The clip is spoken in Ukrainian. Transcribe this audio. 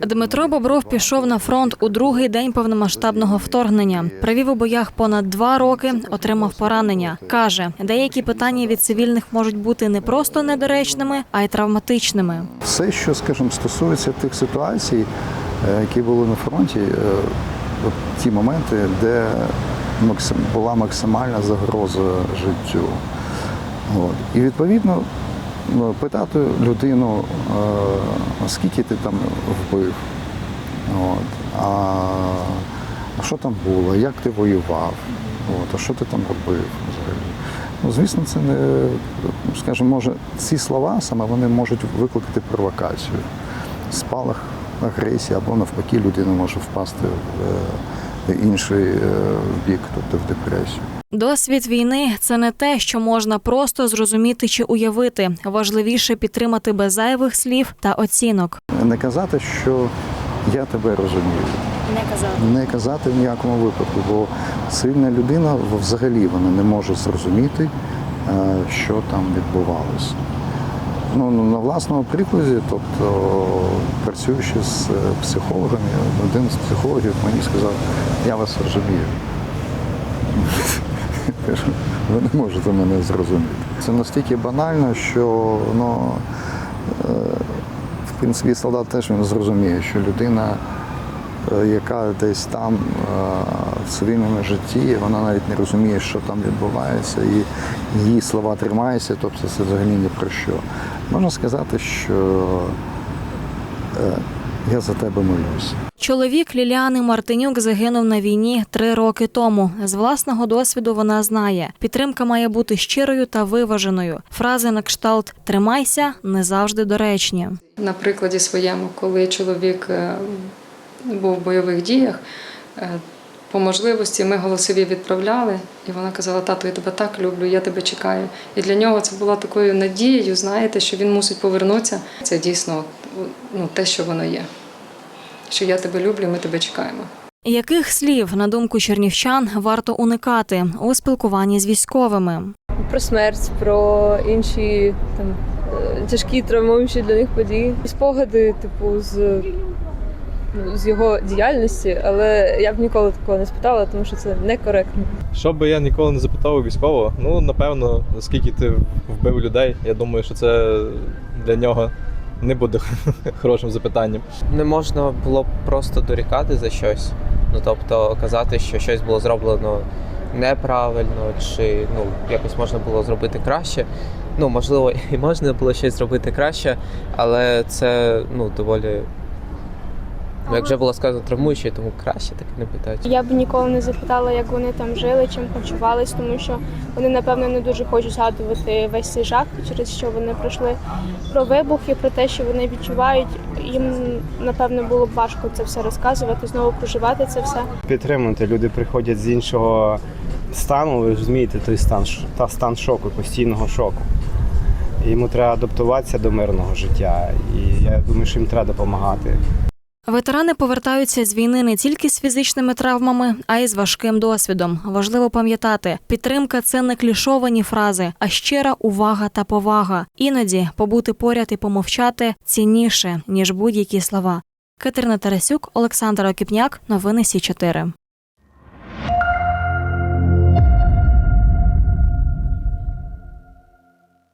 Дмитро Бобров пішов на фронт у другий день повномасштабного вторгнення. Провів у боях понад два роки, отримав поранення. каже, деякі питання від цивільних можуть бути не просто недоречними, а й травматичними. Все, що, скажімо, стосується тих ситуацій, е, які були на фронті, е, ті моменти, де була максимальна загроза життю. І відповідно питати людину, е, скільки ти там вбив, от. а, що там було, як ти воював, от. а що ти там робив. Ну, звісно, це не, скажімо, може, ці слова саме вони можуть викликати провокацію, спалах агресії або навпаки людина може впасти в е, інший е, бік, тобто в депресію. Досвід війни це не те, що можна просто зрозуміти чи уявити. Важливіше підтримати без зайвих слів та оцінок. Не казати, що я тебе розумію. Не казати. Не казати в ніякому випадку, бо сильна людина взагалі вона не може зрозуміти, е, що там відбувалося. Ну, ну, на власному прикладі, тобто працюючи з е, психологами, один з психологів мені сказав, я вас розумію. Ви не можете мене зрозуміти. Це настільки банально, що ну, е, в принципі солдат теж він зрозуміє, що людина е, яка десь там е, в цивільному житті, вона навіть не розуміє, що там відбувається, і її слова тримаються, тобто це взагалі ні про що. Можна сказати, що я за тебе молюсь. Чоловік Ліліани Мартинюк загинув на війні три роки тому. З власного досвіду вона знає, підтримка має бути щирою та виваженою. Фрази на кшталт Тримайся не завжди доречні. На прикладі своєму, коли чоловік е, був в бойових діях, е, по можливості ми голосові відправляли, і вона казала: Тату, я тебе так люблю, я тебе чекаю. І для нього це була такою надією, знаєте, що він мусить повернутися. Це дійсно ну, те, що воно є. Що я тебе люблю, ми тебе чекаємо. Яких слів, на думку чернівчан, варто уникати у спілкуванні з військовими? про смерть, про інші там е, тяжкі травмуючі для них події. І Спогади, типу, з, ну, з його діяльності, але я б ніколи такого не спитала, тому що це некоректно. Що би я ніколи не запитав у військового, ну напевно, скільки ти вбив людей, я думаю, що це для нього не буде хорошим запитанням. не можна було просто дорікати за щось. Ну тобто казати, що щось було зроблено неправильно, чи ну якось можна було зробити краще. Ну можливо, і можна було щось зробити краще, але це ну доволі. Ну, Як вже було сказано, травмуюче, тому краще так і не питати. Я б ніколи не запитала, як вони там жили, чим почувались, тому що вони, напевно, не дуже хочуть згадувати весь цей жах, через що вони пройшли про вибух і про те, що вони відчувають. Їм, напевно, було б важко це все розказувати, знову проживати це все. підтримувати. Люди приходять з іншого стану, ви розумієте, той стан, та стан шоку, постійного шоку. Йому треба адаптуватися до мирного життя. І я думаю, що їм треба допомагати. Ветерани повертаються з війни не тільки з фізичними травмами, а й з важким досвідом. Важливо пам'ятати, підтримка це не клішовані фрази, а щира увага та повага. Іноді побути поряд і помовчати цінніше ніж будь-які слова. Катерина Тарасюк, Олександр Окіпняк, новини Сі 4